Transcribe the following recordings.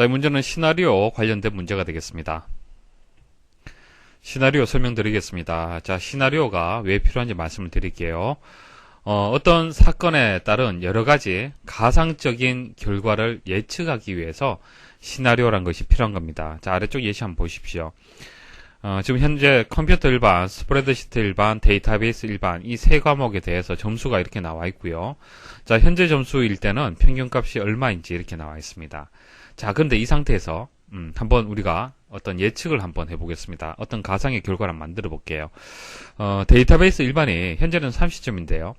자, 이 문제는 시나리오 관련된 문제가 되겠습니다. 시나리오 설명드리겠습니다. 자, 시나리오가 왜 필요한지 말씀을 드릴게요. 어, 어떤 사건에 따른 여러 가지 가상적인 결과를 예측하기 위해서 시나리오란 것이 필요한 겁니다. 자, 아래쪽 예시 한번 보십시오. 어, 지금 현재 컴퓨터 일반, 스프레드시트 일반, 데이터베이스 일반 이 세 과목에 대해서 점수가 이렇게 나와 있고요. 자, 현재 점수일 때는 평균값이 얼마인지 이렇게 나와 있습니다. 자, 그런데 이 상태에서 음, 한번 우리가 어떤 예측을 한번 해보겠습니다. 어떤 가상의 결과를 만들어 볼게요. 어, 데이터베이스 일반이 현재는 30점인데요.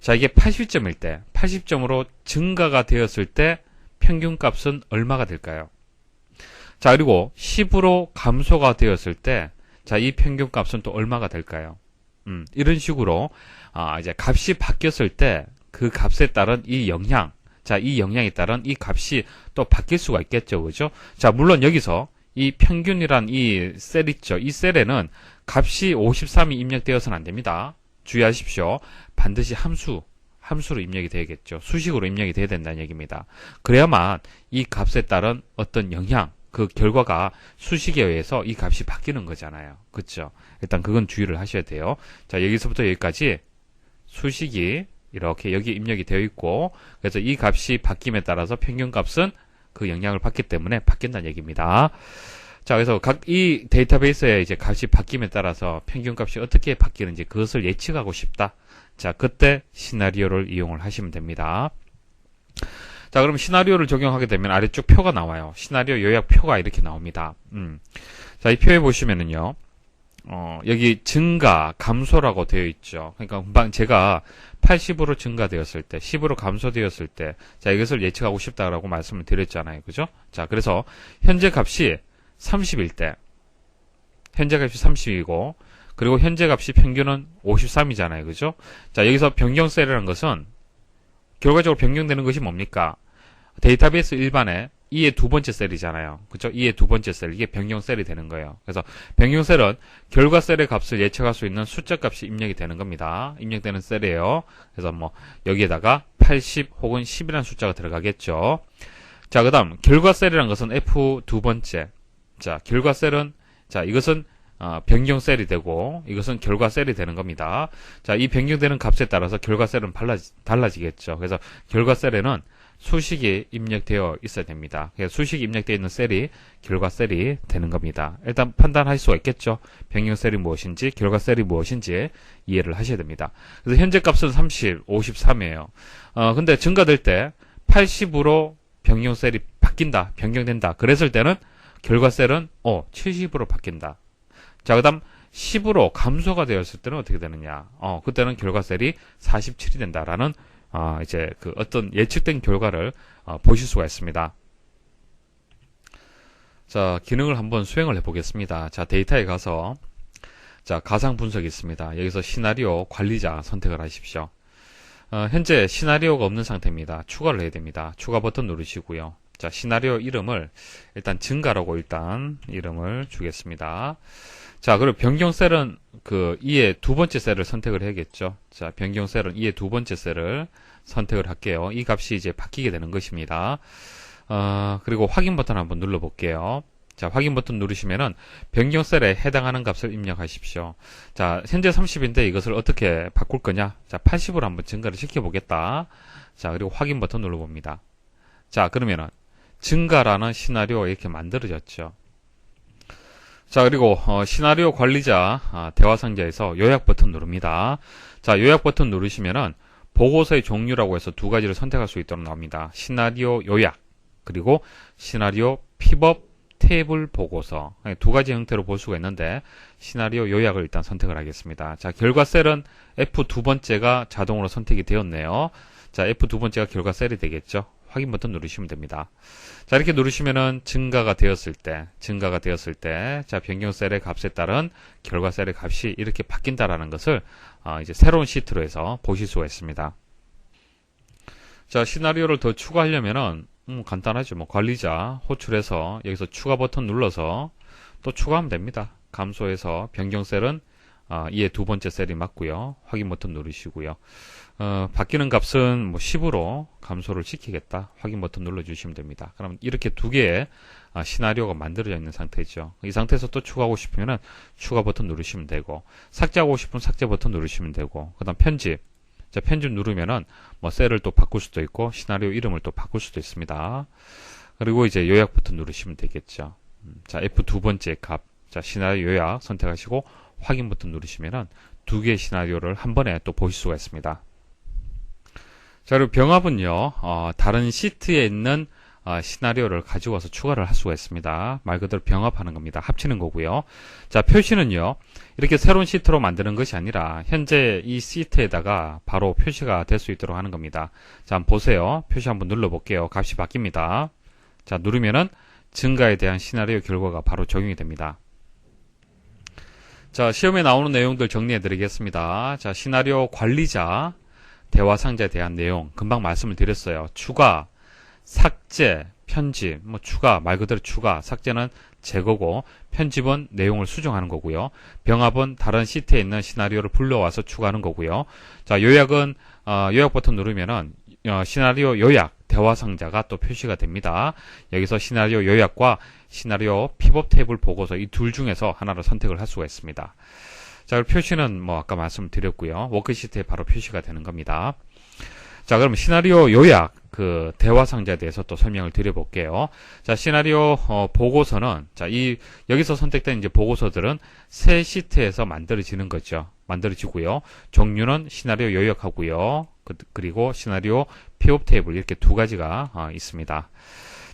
자, 이게 80점일 때, 80점으로 증가가 되었을 때 평균 값은 얼마가 될까요? 자, 그리고 10으로 감소가 되었을 때, 자, 이 평균 값은 또 얼마가 될까요? 음, 이런 식으로, 아, 이제 값이 바뀌었을 때, 그 값에 따른 이 영향, 자, 이 영향에 따른 이 값이 또 바뀔 수가 있겠죠. 그죠? 자, 물론 여기서 이 평균이란 이 셀 있죠. 이 셀에는 값이 53이 입력되어서는 안 됩니다. 주의하십시오. 반드시 함수, 함수로 입력이 되겠죠. 수식으로 입력이 돼야 된다는 얘기입니다. 그래야만 이 값에 따른 어떤 영향, 그 결과가 수식에 의해서 이 값이 바뀌는 거잖아요. 그렇죠? 일단 그건 주의를 하셔야 돼요. 자, 여기서부터 여기까지 수식이 이렇게 여기 입력이 되어 있고 그래서 이 값이 바뀜에 따라서 평균값은 그 영향을 받기 때문에 바뀐다는 얘기입니다. 자, 그래서 각 이 데이터베이스의 이제 값이 바뀜에 따라서 평균값이 어떻게 바뀌는지 그것을 예측하고 싶다. 자, 그때 시나리오를 이용을 하시면 됩니다. 자, 그럼 시나리오를 적용하게 되면 아래쪽 표가 나와요. 시나리오 요약 표가 이렇게 나옵니다. 음. 자, 이 표에 보시면은요. 어, 여기 증가, 감소라고 되어 있죠. 그러니까 금방 제가 80으로 증가되었을 때, 10으로 감소되었을 때, 자, 이것을 예측하고 싶다라고 말씀을 드렸잖아요. 그죠? 자, 그래서 현재 값이 30일 때, 현재 값이 30이고, 그리고 현재 값이 평균은 53이잖아요. 그죠? 자, 여기서 변경셀이라는 것은 결과적으로 변경되는 것이 뭡니까? 데이터베이스 일반에 2의 두 번째 셀이잖아요. 그쵸? 2의 두 번째 셀. 이게 변경 셀이 되는 거예요. 그래서 변경 셀은 결과 셀의 값을 예측할 수 있는 숫자 값이 입력이 되는 겁니다. 입력되는 셀이에요. 그래서 뭐, 여기에다가 80 혹은 10이라는 숫자가 들어가겠죠. 자, 그 다음, 결과 셀이라는 것은 F 두 번째. 자, 결과 셀은, 자, 이것은 어, 변경 셀이 되고 이것은 결과 셀이 되는 겁니다. 자, 이 변경되는 값에 따라서 결과 셀은 달라지, 달라지겠죠. 그래서 결과 셀에는 수식이 입력되어 있어야 됩니다. 수식이 입력되어 있는 셀이 결과 셀이 되는 겁니다. 일단 판단할 수가 있겠죠. 변경 셀이 무엇인지, 결과 셀이 무엇인지 이해를 하셔야 됩니다. 그래서 현재 값은 30, 53이에요. 어, 근데 증가될 때 80으로 변경 셀이 바뀐다, 변경된다. 그랬을 때는 결과 셀은 어, 70으로 바뀐다. 자, 그 다음 10으로 감소가 되었을 때는 어떻게 되느냐. 어, 그때는 결과 셀이 47이 된다라는, 어, 이제 그 어떤 예측된 결과를 어, 보실 수가 있습니다. 자, 기능을 한번 수행을 해 보겠습니다. 자, 데이터에 가서, 자, 가상 분석이 있습니다. 여기서 시나리오 관리자 선택을 하십시오. 어, 현재 시나리오가 없는 상태입니다. 추가를 해야 됩니다. 추가 버튼 누르시고요. 자, 시나리오 이름을 일단 증가라고 일단 이름을 주겠습니다. 자, 그리고 변경 셀은 그 2의 두 번째 셀을 선택을 해야겠죠. 자, 변경 셀은 2의 두 번째 셀을 선택을 할게요. 이 값이 이제 바뀌게 되는 것입니다. 어, 그리고 확인 버튼 한번 눌러 볼게요. 자, 확인 버튼 누르시면은 변경 셀에 해당하는 값을 입력하십시오. 자, 현재 30인데 이것을 어떻게 바꿀 거냐? 자, 80으로 한번 증가를 시켜 보겠다. 자, 그리고 확인 버튼 눌러 봅니다. 자, 그러면은 증가라는 시나리오가 이렇게 만들어졌죠. 자, 그리고 어, 시나리오 관리자 아, 대화 상자에서 요약 버튼 누릅니다. 자, 요약 버튼 누르시면은 보고서의 종류라고 해서 두 가지를 선택할 수 있도록 나옵니다. 시나리오 요약 그리고 시나리오 픽업 테이블 보고서 두 가지 형태로 볼 수가 있는데 시나리오 요약을 일단 선택을 하겠습니다. 자, 결과 셀은 F 두 번째가 자동으로 선택이 되었네요. 자, F 두 번째가 결과 셀이 되겠죠. 확인 버튼 누르시면 됩니다. 자, 이렇게 누르시면은 증가가 되었을 때, 증가가 되었을 때, 자, 변경 셀의 값에 따른 결과 셀의 값이 이렇게 바뀐다라는 것을 어, 이제 새로운 시트로 해서 보실 수가 있습니다. 자, 시나리오를 더 추가하려면은 음, 간단하죠. 뭐 관리자 호출해서 여기서 추가 버튼 눌러서 또 추가하면 됩니다. 감소해서 변경 셀은 어, 이에 두 번째 셀이 맞고요. 확인 버튼 누르시고요. 어, 바뀌는 값은 뭐 10으로 감소를 시키겠다. 확인 버튼 눌러주시면 됩니다. 그럼 이렇게 두 개의 아, 시나리오가 만들어져 있는 상태죠. 이 상태에서 또 추가하고 싶으면 추가 버튼 누르시면 되고 삭제하고 싶으면 삭제 버튼 누르시면 되고 그 다음 편집 자, 편집 누르면은 뭐 셀을 또 바꿀 수도 있고 시나리오 이름을 또 바꿀 수도 있습니다. 그리고 이제 요약 버튼 누르시면 되겠죠. 음, 자, F 두 번째 값. 자, 시나리오 요약 선택하시고 확인 버튼 누르시면은 두 개의 시나리오를 한 번에 또 보실 수가 있습니다. 자, 그리고 병합은요, 어, 다른 시트에 있는 어, 시나리오를 가지고 와서 추가를 할 수가 있습니다. 말 그대로 병합하는 겁니다. 합치는 거고요. 자, 표시는요, 이렇게 새로운 시트로 만드는 것이 아니라 현재 이 시트에다가 바로 표시가 될 수 있도록 하는 겁니다. 자, 한번 보세요. 표시 한번 눌러 볼게요. 값이 바뀝니다. 자, 누르면은 증가에 대한 시나리오 결과가 바로 적용이 됩니다. 자, 시험에 나오는 내용들 정리해 드리겠습니다. 자, 시나리오 관리자, 대화 상자에 대한 내용, 금방 말씀을 드렸어요. 추가, 삭제, 편집, 뭐 추가, 말 그대로 추가, 삭제는 제거고, 편집은 내용을 수정하는 거고요. 병합은 다른 시트에 있는 시나리오를 불러와서 추가하는 거고요. 자, 요약은, 어, 요약 버튼 누르면은, 어, 시나리오 요약, 대화 상자가 또 표시가 됩니다. 여기서 시나리오 요약과 시나리오 픽업 테이블 보고서 이 둘 중에서 하나를 선택을 할 수가 있습니다. 자, 표시는 뭐 아까 말씀드렸고요. 워크시트에 바로 표시가 되는 겁니다. 자, 그럼 시나리오 요약, 그 대화 상자에 대해서 또 설명을 드려볼게요. 자, 시나리오 어, 보고서는 자, 이 여기서 선택된 이제 보고서들은 새 시트에서 만들어지는 거죠. 만들어지고요. 종류는 시나리오 요약하고요. 그, 리고 시나리오 픽업 테이블 이렇게 두 가지가 어, 있습니다.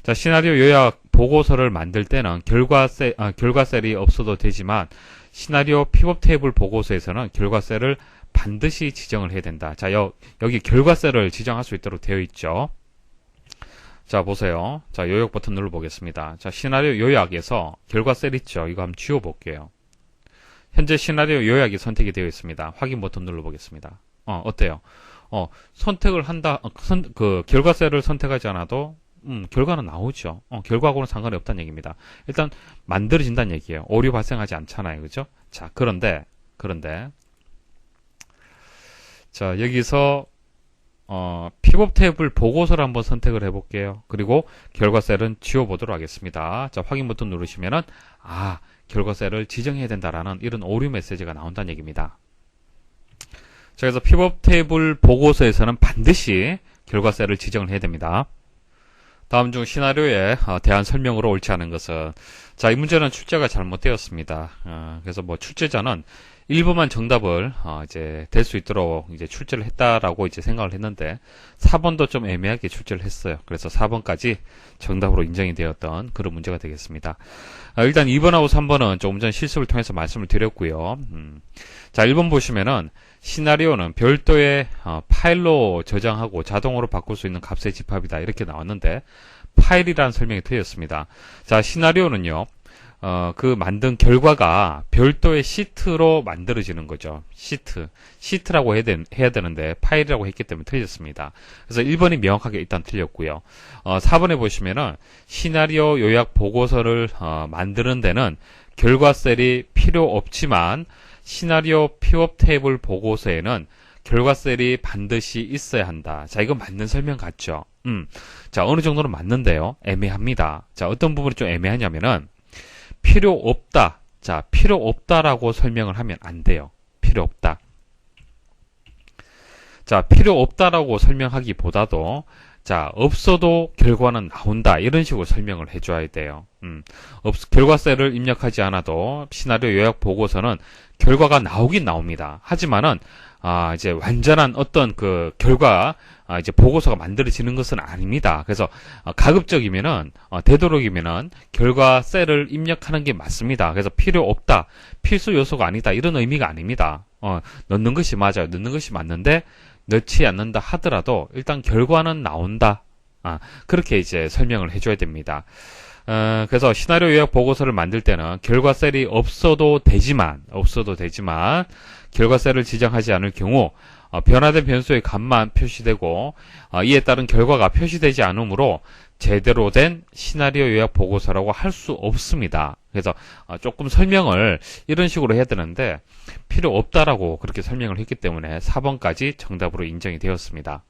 자, 시나리오 요약 보고서를 만들 때는 결과 셀, 아, 결과 셀이 없어도 되지만 시나리오 픽업 테이블 보고서에서는 결과 셀을 반드시 지정을 해야 된다. 자, 여, 여기 결과 셀을 지정할 수 있도록 되어 있죠. 자, 보세요. 자, 요약 버튼 눌러보겠습니다. 자, 시나리오 요약에서 결과 셀 있죠. 이거 한번 지워볼게요. 현재 시나리오 요약이 선택이 되어 있습니다. 확인 버튼 눌러보겠습니다. 어, 어때요? 어, 선택을 한다, 어, 선, 그, 결과 셀을 선택하지 않아도, 음, 결과는 나오죠. 어, 결과하고는 상관이 없다는 얘기입니다. 일단, 만들어진다는 얘기예요. 오류 발생하지 않잖아요. 그죠? 자, 그런데, 그런데, 자, 여기서, 어, 픽업 테이블 보고서를 한번 선택을 해볼게요. 그리고 결과 셀은 지워보도록 하겠습니다. 자, 확인 버튼 누르시면은, 아, 결과 셀을 지정해야 된다라는 이런 오류 메시지가 나온다는 얘기입니다. 자, 그래서 픽업 테이블 보고서에서는 반드시 결과 셀을 지정을 해야 됩니다. 다음 중 시나리오에 어, 대한 설명으로 옳지 않은 것은 자, 이 문제는 출제가 잘못되었습니다. 어, 그래서 뭐 출제자는 1번만 정답을 어, 이제 될 수 있도록 이제 출제를 했다라고 이제 생각을 했는데 4번도 좀 애매하게 출제를 했어요. 그래서 4번까지 정답으로 인정이 되었던 그런 문제가 되겠습니다. 아, 일단 2번하고 3번은 조금 전 실습을 통해서 말씀을 드렸고요. 음. 자, 1번 보시면은 시나리오는 별도의 어, 파일로 저장하고 자동으로 바꿀 수 있는 값의 집합이다 이렇게 나왔는데 파일이라는 설명이 틀렸습니다. 자, 시나리오는요. 어, 그 만든 결과가 별도의 시트로 만들어지는 거죠. 시트. 시트라고 해야, 되, 해야 되는데 파일이라고 했기 때문에 틀렸습니다. 그래서 1번이 명확하게 일단 틀렸고요. 어, 4번에 보시면은 시나리오 요약 보고서를 어, 만드는 데는 결과 셀이 필요 없지만 시나리오 픽업 테이블 보고서에는 결과 셀이 반드시 있어야 한다. 자, 이거 맞는 설명 같죠? 음. 자, 어느 정도는 맞는데요. 애매합니다. 자, 어떤 부분이 좀 애매하냐면은 필요 없다. 자, 필요 없다라고 설명을 하면 안 돼요. 필요 없다. 자, 필요 없다라고 설명하기보다도 자, 없어도 결과는 나온다. 이런 식으로 설명을 해줘야 돼요. 음, 없, 결과 셀을 입력하지 않아도 시나리오 요약 보고서는 결과가 나오긴 나옵니다. 하지만은, 아, 이제 완전한 어떤 그 결과, 아, 이제 보고서가 만들어지는 것은 아닙니다. 그래서 어, 가급적이면은, 어, 되도록이면은 결과 셀을 입력하는 게 맞습니다. 그래서 필요 없다. 필수 요소가 아니다. 이런 의미가 아닙니다. 어, 넣는 것이 맞아요. 넣는 것이 맞는데, 넣지 않는다 하더라도 일단 결과는 나온다. 아, 그렇게 이제 설명을 해줘야 됩니다. 어, 그래서 시나리오 요약 보고서를 만들 때는 결과 셀이 없어도 되지만, 없어도 되지만, 결과 셀을 지정하지 않을 경우, 어, 변화된 변수의 값만 표시되고 어, 이에 따른 결과가 표시되지 않으므로 제대로 된 시나리오 요약 보고서라고 할 수 없습니다. 그래서 어, 조금 설명을 이런 식으로 해야 되는데 필요 없다라고 그렇게 설명을 했기 때문에 4번까지 정답으로 인정이 되었습니다.